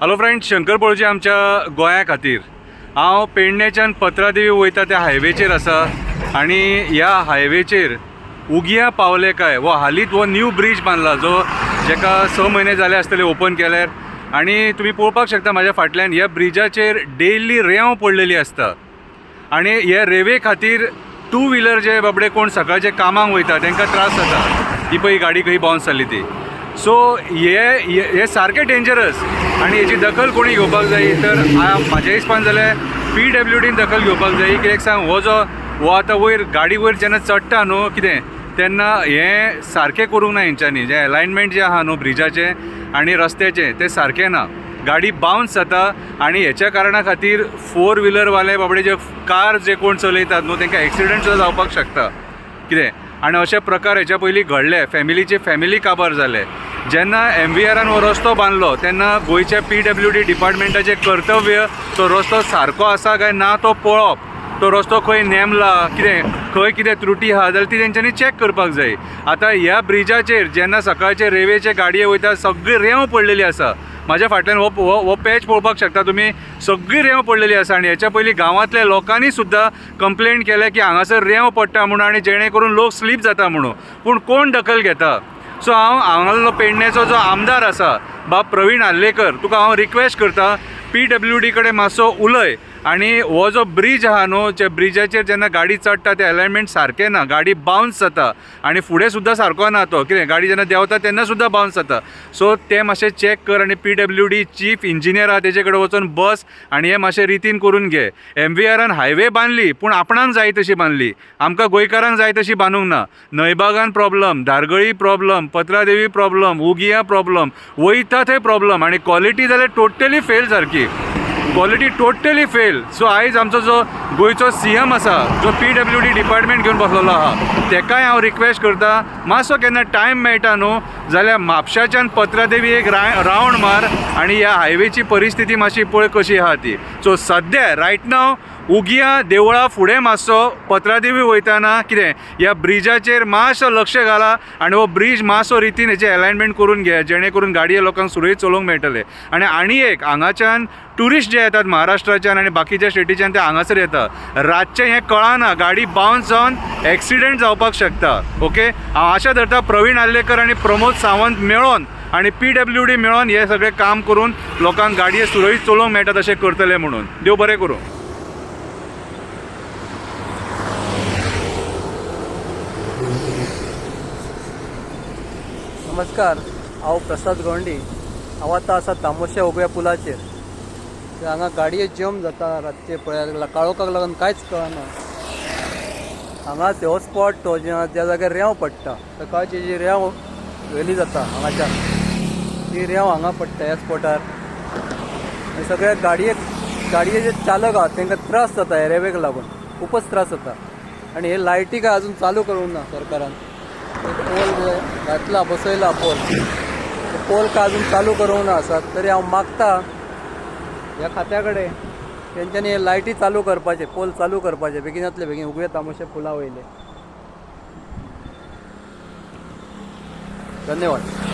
Hello friend Shankar पळोवची आमच्या गोंया खातीर हांव पेडणेच्यान पत्रादेवी वयता त्या हायवेचेर आसा आनी ह्या हायवेचेर उगिया पावले काय वो हालींच वो न्यू ब्रिज बांदला जो जेका स म्हयने जाले आसतले ओपन केल्यार. आनी तुमी पळोवपाक शकता म्हाज्या फाटल्यान ह्या ब्रिजाचेर डेली रेंव पडलेली आसता. आनी हे रेवे खातीर टू व्हिलर जे बाबडे कोण सकाळचे कामांक वयता तांकां त्रास जाता. ही पळय गाडी खंय बावन्स जाल्ली ती. सो हे हे सारखे सारकें डेंजरस आनी हेची दखल कोणी घेवपाक जाय तर म्हाज्या हिसपान जाल्यार पी डब्ल्यू डीन दखल घेवपाक जाय कित्याक सांग हो जो हो आतां वयर गाडी वयर जेन्ना चडटा न्हू कितें तेन्ना हें सारकें करूंक ना हेंच्यांनी. जें अलायनमेंट जें आहा न्हू ब्रिजाचें आनी रस्त्याचें तें सारकें ना. गाडी बाउन्स जाता आनी हेच्या कारणा खातीर फोर व्हिलरवाले बाबडे जे कार जे कोण चलयतात न्हू तांकां एक्सिडंट सुद्दां जावपाक शकता. कितें? आनी अशे प्रकार हेच्या पयलीं घडले. फॅमिलीचे फॅमिली काबार जाले जेन्ना एम व्ही आरान हो रस्तो बांदलो तेन्ना गोंयच्या पी डब्ल्यू डी डिपार्टमेंटाचें कर्तव्य तो रस्तो सारको आसा काय ना तो पळोवप. तो रस्तो खंय नेमला कितें खंय कितें त्रुटी आहा जाल्यार ती तेंच्यांनी चॅक करपाक जाय. आतां ह्या ब्रिजाचेर जेन्ना सकाळचे रेवेचे गाडये वयता सगळी रेंव पडलेली आसा. म्हाज्या फाटल्यान हो, हो हो पॅच पळोवपाक शकता तुमी सगळी रेंव पडलेली आसा आनी हेच्या पयलीं गांवांतल्या लोकांनी सुद्दां कंप्लेंट केल्या की हांगासर रेंव पडटा म्हणून आनी जेणे करून लोक स्लीप जाता म्हणून. पूण कोण दखल घेता? सो हांव हांगालो पेडणेचो जो आमदार आसा बाब प्रवीण आल्लेकर तुका हांव रिक्वेस्ट करता पी डब्ल्यू डी कडेन मातसो उलय आनी हो जो ब्रीज आहा न्हू जे ब्रिजाचेर जेन्ना गाडी चडटा ते अलायनमेंट सारकें ना. गाडी बाउन्स जाता. आनी फुडें सुद्दां सारको ना तो. कितें? गाडी जेन्ना देंवता तेन्ना सुद्दां बाउन्स जाता. सो तें मातशें चॅक कर आनी P W D chief engineer आहा तेजे कडेन वचून बस आनी हें मातशें रितीन करून घे. एम व्ही आरान हायवे बांदली पूण आपणाक जाय तशी बांदली आमकां गोंयकारांक जाय तशी बांदूंक ना. न्हयबागान प्रॉब्लम धारगळी प्रॉब्लम पत्रादेवी प्रॉब्लम उगिया प्रॉब्लम वयता थंय प्रॉब्लम आनी क्वॉलिटी जाल्यार टोटली फेल सारकी. क्वॉलिटी टोटली फेल सो आयज आमचो जो गोंयचो सी एम आसा जो पी डब्ल्यू डी डिपार्टमेंट घेवन बसलेलो आहा तेकाय हांव रिक्वेस्ट करता मातसो केन्ना टायम मेळटा न्हू? जाल्यार म्हापशाच्यान पत्रादेवी एक रा रावंड मार आनी ह्या हायवेची परिस्थिती मातशी पळय कशी आहा ती. सो सद्या रायट नाव उगिया देवळा फुडें मातसो पत्रादेवी वयताना कितें? ह्या ब्रिजाचेर मातसो लक्ष घाला आनी हो ब्रिज मातसो रितीन हेचे अलायनमेंट करून घे जेणे करून गाडये लोकांक सुरळीत चलोवंक मेळटले. आनी आनी एक हांगाच्यान ट्युरिस्ट जे येतात महाराष्ट्राच्यान आनी बाकीच्या स्टेटीच्यान ते हांगासर येतात रातचें हें कळना गाडी बाउन्स जावन एक्सिडेंट जावपाक शकता. ओके हांव आशा धरता प्रवीण आल्लेकर आनी प्रमोद सावंत मेळोन आनी पी डब्ल्यू डी मेळोन हें सगळें काम करून लोकांक गाडये सुरळीत चलोवंक मेळटा तशें करतले म्हणून. देव बरें करूं. नमस्कार. हांव प्रसाद गोंडी. हांव आतां आसा तामोशा उगव्या पुलाचेर. हांगा गाडये जम जाता रातचे पळयात काळोखाक लागून कांयच कळना. हांगा हो स्पॉट तो ज्या त्या जाग्यार रेंव पडटा सकाळची जी रेंव व्हेली जाता हांगाच्या ती रेंव हांगा पडटा ह्या स्पॉटार आनी सगळ्या गाडयेक गाडये जे चालक आहा तांकां त्रास जाता हे रेवेक लागून. खूपच त्रास जाता आनी हे लायटी काय अजून चालू करूंक ना सरकारान. पोल घातला बसयला पोल. पोल काय अजून चालू करूंक ना आसात तरी हांव मागता. ह्या खात्या कडेन तेंच्यांनी हे लायटी चालू करपाचे पोल चालू करपाचे बेगिनातले बेगीन उगवे तामोशे फुलां वयले धन्यवाद.